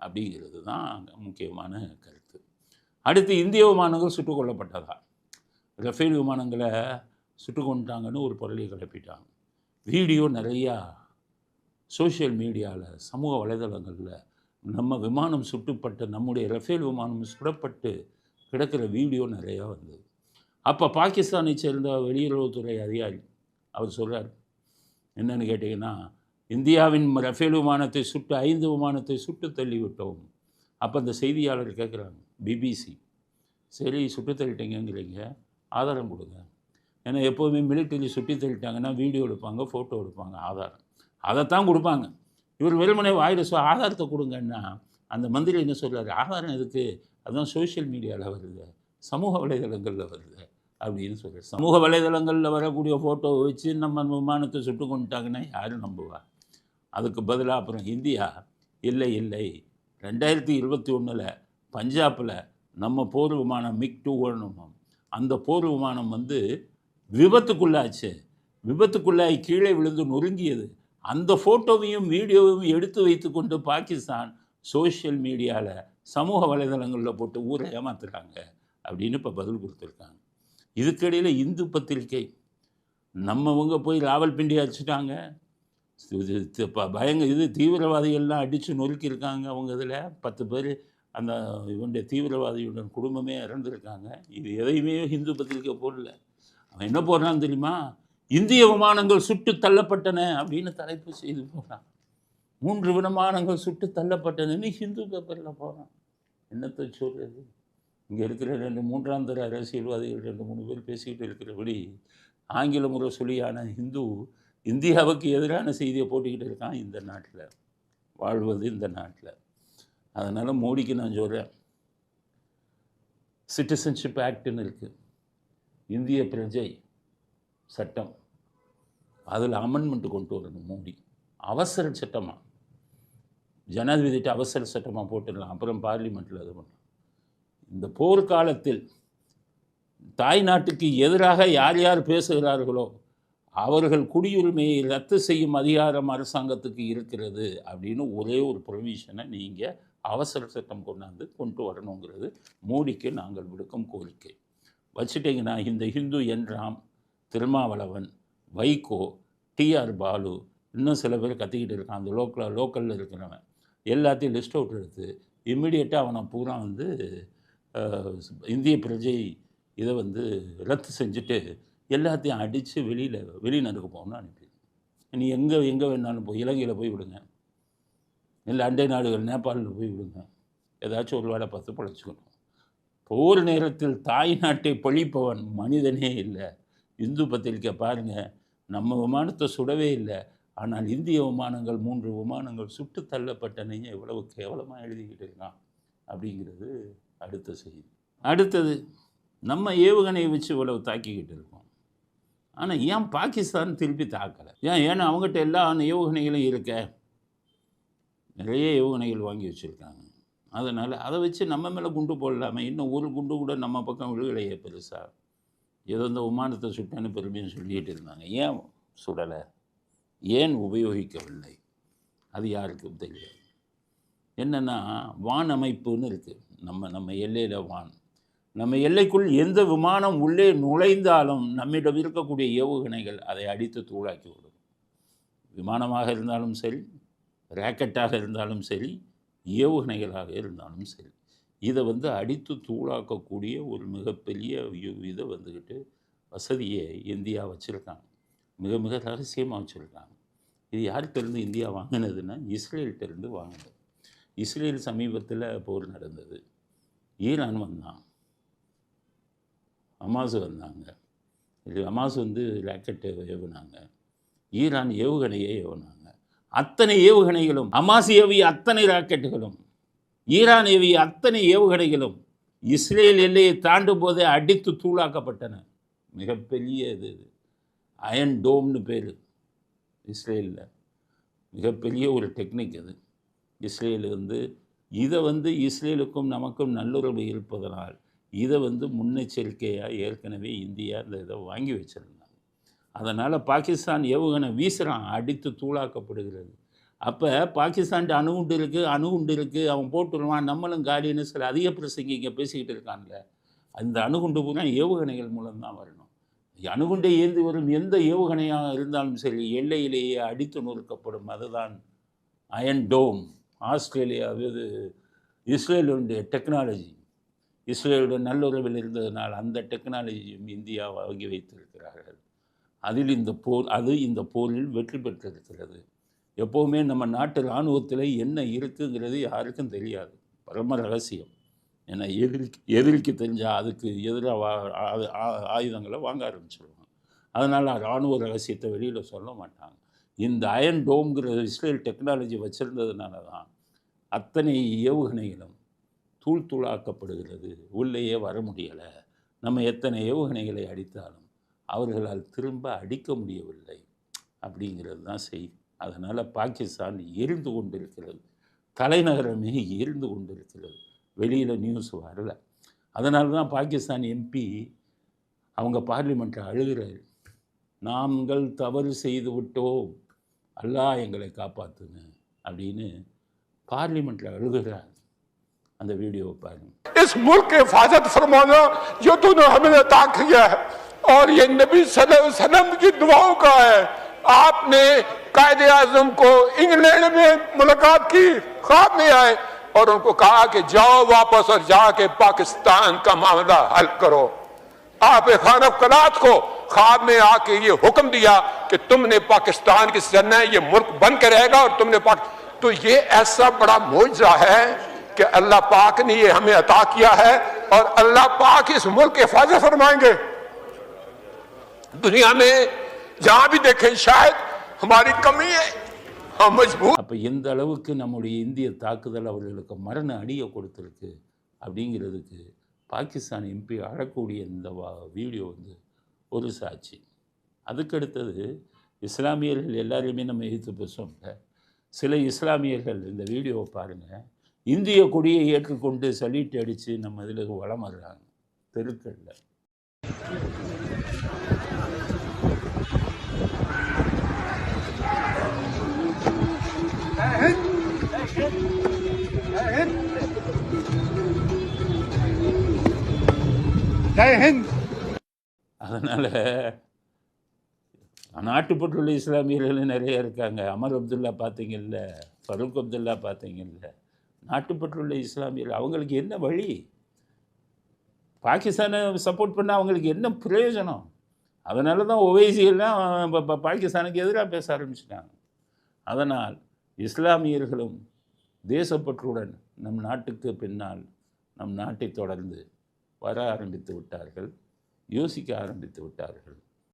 அப்படிங்கிறது தான் முக்கியமான கருத்து. அடுத்து இந்திய விமானங்கள் சுட்டுக் கொல்லப்பட்டதா ரஃபேல் விமானங்களை சுட்டுக் கொண்டாங்கன்னு ஒரு பொருளை கிளப்பிட்டாங்க. வீடியோ நிறையா சோஷியல் மீடியாவில் சமூக வலைதளங்களில் நம்ம விமானம் சுட்டுப்பட்ட நம்முடைய ரஃபேல் விமானம் சுடப்பட்டு கிடக்கிற வீடியோ நிறையா வந்தது. அப்போ பாகிஸ்தானை சேர்ந்த வெளியுறவுத்துறை அதிகாரி அவர் சொல்கிறார் என்னென்னு கேட்டிங்கன்னா இந்தியாவின் ரஃபேல் விமானத்தை சுட்டு ஐந்து விமானத்தை சுட்டு தள்ளிவிட்டோம். அப்போ அந்த செய்தியாளர் கேட்குறாங்க பிபிசி சரி சுட்டு தள்ளிட்டீங்கங்கிறீங்க ஆதாரம் கொடுங்க. ஏன்னா எப்போவுமே மிலிட்டரி சுட்டி தள்ளிட்டாங்கன்னா வீடியோ எடுப்பாங்க ஃபோட்டோ எடுப்பாங்க ஆதாரம். அதைத்தான் கொடுப்பாங்க. இவர் வெறுமனே வாயில் சொ ஆதாரத்தை கொடுங்கன்னா அந்த மந்திரி என்ன சொல்றாரு ஆதாரம் எதுக்கு? அதுதான் சோஷியல் மீடியாவில் வருது. சமூக வலைதளங்களில் வருது. அப்படின்னு சொல்கிறார் சமூக வலைதளங்களில் வரக்கூடிய ஃபோட்டோவை வச்சு நம்ம விமானத்தை சுட்டு கொண்டுட்டாங்கன்னா யாரும் நம்புவா? அதுக்கு பதிலாக அப்புறம் இந்தியா இல்லை இல்லை. ரெண்டாயிரத்தி இருபத்தி ஒன்றில் பஞ்சாபில் நம்ம போர் விமானம் மிக் டூ ஒன்று அந்த போர் விமானம் வந்து விபத்துக்குள்ளாச்சு. விபத்துக்குள்ளாகி கீழே விழுந்து நொறுங்கியது. அந்த ஃபோட்டோவையும் வீடியோவையும் எடுத்து வைத்துக்கொண்டு பாகிஸ்தான் சோஷியல் மீடியாவில் சமூக வலைதளங்களில் போட்டு ஊரை ஏமாத்துறாங்க அப்படின்னு இப்போ பதில் கொடுத்துருக்காங்க. இதுக்கிடையில் இந்து பத்திரிகை. நம்மவங்க போய் ராவல்பிண்டி அடிச்சிட்டாங்க. பயங்க இது தீவிரவாதிகள்லாம் அடித்து நொறுக்கியிருக்காங்க அவங்க இதில். பத்து பேர் அந்த இவனுடைய தீவிரவாதியுடன் குடும்பமே இறந்துருக்காங்க. இது எதையுமே ஹிந்து பத்திரிக்கை போடல. அவன் என்ன போடுறான்னு தெரியுமா? இந்திய விமானங்கள் சுட்டு தள்ளப்பட்டன அப்படின்னு தலைப்பு செய்து போகிறான் மூன்று விமானங்கள் சுட்டு தள்ளப்பட்டனன்னு ஹிந்து பேப்பரில் போகிறான் என்னத்தை சொல்கிறது இங்கே இருக்கிற ரெண்டு மூன்றாம் தர அரசியல்வாதிகள் ரெண்டு மூணு பேர் பேசிக்கிட்டு இருக்கிறபடி ஆங்கில முறை சொல்லியான ஹிந்து இந்தியாவுக்கு எதிரான செய்தியை போட்டுக்கிட்டு இருக்கான் இந்த நாட்டில் வாழ்வது இந்த நாட்டில். அதனால் மோடிக்கு நான் சொல்கிறேன் சிட்டிசன்ஷிப் ஆக்ட்னு இருக்குது இந்திய பிரஜை சட்டம். அதில் அமெண்ட்மெண்ட் கொண்டு வரணும் மோடி. அவசர சட்டமாக ஜனாதிபதிட்டு அவசர சட்டமாக போட்டுடலாம். அப்புறம் பார்லிமெண்ட்டில் அது பண்ணலாம். இந்த போர்க்காலத்தில் தாய் நாட்டுக்கு எதிராக யார் யார் பேசுகிறார்களோ அவர்கள் குடியுரிமையை ரத்து செய்யும் அதிகாரம் அரசாங்கத்துக்கு இருக்கிறது அப்படின்னு ஒரே ஒரு ப்ரொவிஷனை நீங்கள் அவசர சட்டம் கொண்டாந்து கொண்டு வரணுங்கிறது மோடிக்கு நாங்கள் விடுக்கும் கோரிக்கை. வச்சுட்டிங்கன்னா இந்த ஹிந்து என் ராம் திருமாவளவன் வைகோ டிஆர் பாலு இன்னும் சில பேர் கத்திக்கிட்டு இருக்கான். அந்த லோக்கல் லோக்கலில் இருக்கிறவன். எல்லாத்தையும் லிஸ்ட் அவுட் எடுத்து இம்மிடியட்டாக அவனை பூரா வந்து இந்திய பிரஜை இதை வந்து ரத்து செஞ்சுட்டு எல்லாத்தையும் அடித்து வெளியில் வெளிநாட்டுக்கு போகணும்னு அனுப்பி நீ எங்கே எங்கே வேணாலும் போய் இலங்கையில் போய் விடுங்க. இல்லை அண்டை நாடுகள் நேபாளில் போய் விடுங்க. ஏதாச்சும் ஒரு வேலை பார்த்து பழச்சிக்கணும் போர் நேரத்தில் தாய் நாட்டை பழிப்பவன் மனிதனே இல்லை. இந்து பத்திரிக்கை பாருங்கள் நம்ம விமானத்தை சுடவே இல்லை. ஆனால் இந்திய விமானங்கள் மூன்று விமானங்கள் சுட்டு தள்ளப்பட்டனையும் எவ்வளவு கேவலமாக எழுதிக்கிட்டு இருக்கான் அப்படிங்கிறது அடுத்த செய்தி. அடுத்தது நம்ம ஏவுகணையை வச்சு இவ்வளவு தாக்கிக்கிட்டு இருக்கோம். ஆனால் ஏன் பாகிஸ்தான் திருப்பி தாக்கலை? ஏன் ஏன்னா அவங்ககிட்ட எல்லா ஏவுகணைகளும் இருக்க. நிறைய ஏவுகணைகள் வாங்கி வச்சுருக்காங்க. அதனால் அதை வச்சு நம்ம மேலே குண்டு போடலாமே. இன்னும் ஒரு குண்டு கூட நம்ம பக்கம் விழுகலையே பெருசாக ஏதோ இந்த விமானத்தை சுட்டேன்னு பெருமையாக சொல்லிகிட்டு இருந்தாங்க. ஏன் சுடலை? ஏன் உபயோகிக்கவில்லை? அது யாருக்கும் தெரியாது என்னென்னா வான் அமைப்புன்னு இருக்குது நம்ம நம்ம எல்லையில் வான். நம்ம எல்லைக்குள் எந்த விமானம் உள்ளே நுழைந்தாலும் நம்மிடம் இருக்கக்கூடிய ஏவுகணைகள் அதை அடித்து தூளாக்கி விடும். விமானமாக இருந்தாலும் சரி ராக்கெட்டாக இருந்தாலும் சரி ஏவுகணைகளாக இருந்தாலும் சரி இதை வந்து அடித்து தூளாக்கக்கூடிய ஒரு மிகப்பெரிய இதை வந்துக்கிட்டு வசதியை இந்தியா வச்சுருக்காங்க. மிக மிக ரகசியமாக வச்சுருக்காங்க. இது யார்கிட்டருந்து இந்தியா வாங்கினதுன்னா இஸ்ரேல்கிட்டருந்து வாங்கினது. இஸ்ரேல் சமீபத்தில் போர் நடந்தது. ஈரான் வந்தான். அமாசு வந்தாங்க. இது அமாசு வந்து ராக்கெட்டை ஏவுனாங்க. ஈரான் ஏவுகணையை ஏவுனாங்க. அத்தனை ஏவுகணைகளும் ஹமாஸ் ஏவிய அத்தனை ராக்கெட்டுகளும் ஈரான் ஏவிய அத்தனை ஏவுகணைகளும் இஸ்ரேல் எல்லையை தாண்டும் போதே அடித்து தூளாக்கப்பட்டன. மிகப்பெரிய இது இது. அயன் டோம்னு பேர். இஸ்ரேலில். மிகப்பெரிய ஒரு டெக்னிக் அது இஸ்ரேல் வந்து இதை வந்து இஸ்ரேலுக்கும் நமக்கும் நல்லுறவு இருப்பதனால் இதை வந்து முன்னெச்சரிக்கையாக ஏற்கனவே இந்தியா இந்த இதை வாங்கி வச்சிருந்தாங்க. அதனால் பாகிஸ்தான் ஏவுகணை வீசுகிறான் அடித்து தூளாக்கப்படுகிறது. அப்போ பாகிஸ்தான்ட்டு அணுகுண்டு இருக்குது அணுகுண்டு இருக்குது அவன் போட்டுருவான் நம்மளும் காலின்னு சில அதிக பிரசங்க இங்கே பேசிக்கிட்டு இருக்கான்ல. அந்த அணுகுண்டு பூரா ஏவுகணைகள் மூலம்தான் வரணும். அணுகுண்டை ஏந்தி வரும் எந்த ஏவுகணையாக இருந்தாலும் சரி எல்லையிலேயே அடித்து நொறுக்கப்படும். அதுதான் அயன் டோம் ஆஸ்திரேலியா இது இஸ்ரேலுடைய டெக்னாலஜி இஸ்ரேலுடன் நல்லுறவில் இருந்ததனால் அந்த டெக்னாலஜியும் இந்தியா வாங்கி வைத்திருக்கிறார்கள். அதில் இந்த போர் அது இந்த போரில் வெற்றி பெற்றிருக்கிறது. எப்போவுமே நம்ம நாட்டு இராணுவத்தில் என்ன இருக்குங்கிறது யாருக்கும் தெரியாது. பரம ரகசியம். ஏன்னா எதிரிக்கு எதிரிக்கு தெரிஞ்சால் அதுக்கு எதிராக வா ஆ- ஆ- ஆயுதங்களை வாங்க ஆரம்பிச்சிருவாங்க. அதனால் இராணுவ ரகசியத்தை வெளியில் சொல்ல மாட்டாங்க. இந்த அயன் டோம்ங்கிற இஸ்ரேல் டெக்னாலஜி வச்சுருந்ததுனால தான் அத்தனை ஏவுகணைகளும் தூள் தூளாக்கப்படுகிறது உள்ளேயே வர முடியலை. நம்ம எத்தனை ஏவுகணைகளை அடித்தாலும் அவர்களால் திரும்ப அடிக்க முடியவில்லை அப்படிங்கிறது தான் செய்தி. அதனால் பாகிஸ்தான் எரிந்து கொண்டிருக்கிறது. தலைநகரமே எரிந்து கொண்டிருக்கிறது. வெளியில் நியூஸ் வரல. அதனால தான் பாகிஸ்தான் எம்பி அவங்க பார்லிமெண்ட்டில் அழுகிறார். நாங்கள் தவறு செய்து விட்டோம். அல்லாஹ் எங்களை காப்பாற்றுங்க அப்படின்னு பார்லிமெண்ட்டில் அழுகிறார். அந்த வீடியோவை பாருங்க اس ملک کے حفاظت فرمانا جو تو نے ہمیں عطا کیا ہے۔ اور یہ نبی صلی اللہ علیہ وسلم کی دعاؤں کا ہے۔ آپ نے قائد اعظم کو انگلینڈ میں ملاقات کی، خواب میں آئے۔ اور ان کو کہا کہ جاؤ واپس اور جا کے پاکستان کا معاملہ حل کرو۔ آپ خانہ قلات کو خواب میں آ کے یہ حکم دیا کہ تم نے پاکستان کی سنہ یہ ملک بن کے رہے گا اور تم نے پاک... تو یہ ایسا بڑا موجزہ ہے۔ कि अल्लाह पाक ने ये हमें अता किया है और अल्लाह पाक इस मुल्क की हिफाजत फरमाएंगे दुनिया में जहां भी देखें शायद हमारी कमी है हम मजबूत அப்போ எந்த அளவுக்கு நம்முடைய இந்திய தாக்குதல் அவர்களுக்கு மரண அடியை கொடுத்துருக்கு அப்படிங்கிறதுக்கு பாகிஸ்தான் எம்பி அழக்கூடிய இந்த வா வீடியோ வந்து ஒரு சாட்சி அதுக்கடுத்தது இஸ்லாமியர்கள் எல்லாரையுமே நம்ம எதிர்த்து பேசுவோம்ல சில இஸ்லாமியர்கள் இந்த வீடியோவை பாருங்கள் இந்திய கொடியை ஏற்றுக்கொண்டு சலீட்டு அடித்து நம்ம இதில் வளம் வர்றாங்க. தெருக்கல்ல அதனால் நாட்டுப்பட்டுள்ள இஸ்லாமியர்கள் நிறைய இருக்காங்க. அமர் அப்துல்லா பார்த்தீங்கல்ல ஃபருக் அப்துல்லா பார்த்தீங்கல்ல நாட்டுப்பற்றுள்ள இஸ்லாமியர்கள் அவங்களுக்கு என்ன வழி? பாகிஸ்தானை சப்போர்ட் பண்ண அவங்களுக்கு என்ன பிரயோஜனம்? அதனால தான் ஒவைசியெல்லாம் ப- பாகிஸ்தானுக்கு எதிராக பேச ஆரம்பிச்சிட்டாங்க. அதனால் இஸ்லாமியர்களும் தேசப்பற்றுடன் நம் நாட்டுக்கு பின்னால் நம் நாட்டை தொடர்ந்து வர ஆரம்பித்து விட்டார்கள் யோசிக்க ஆரம்பித்து விட்டார்கள்.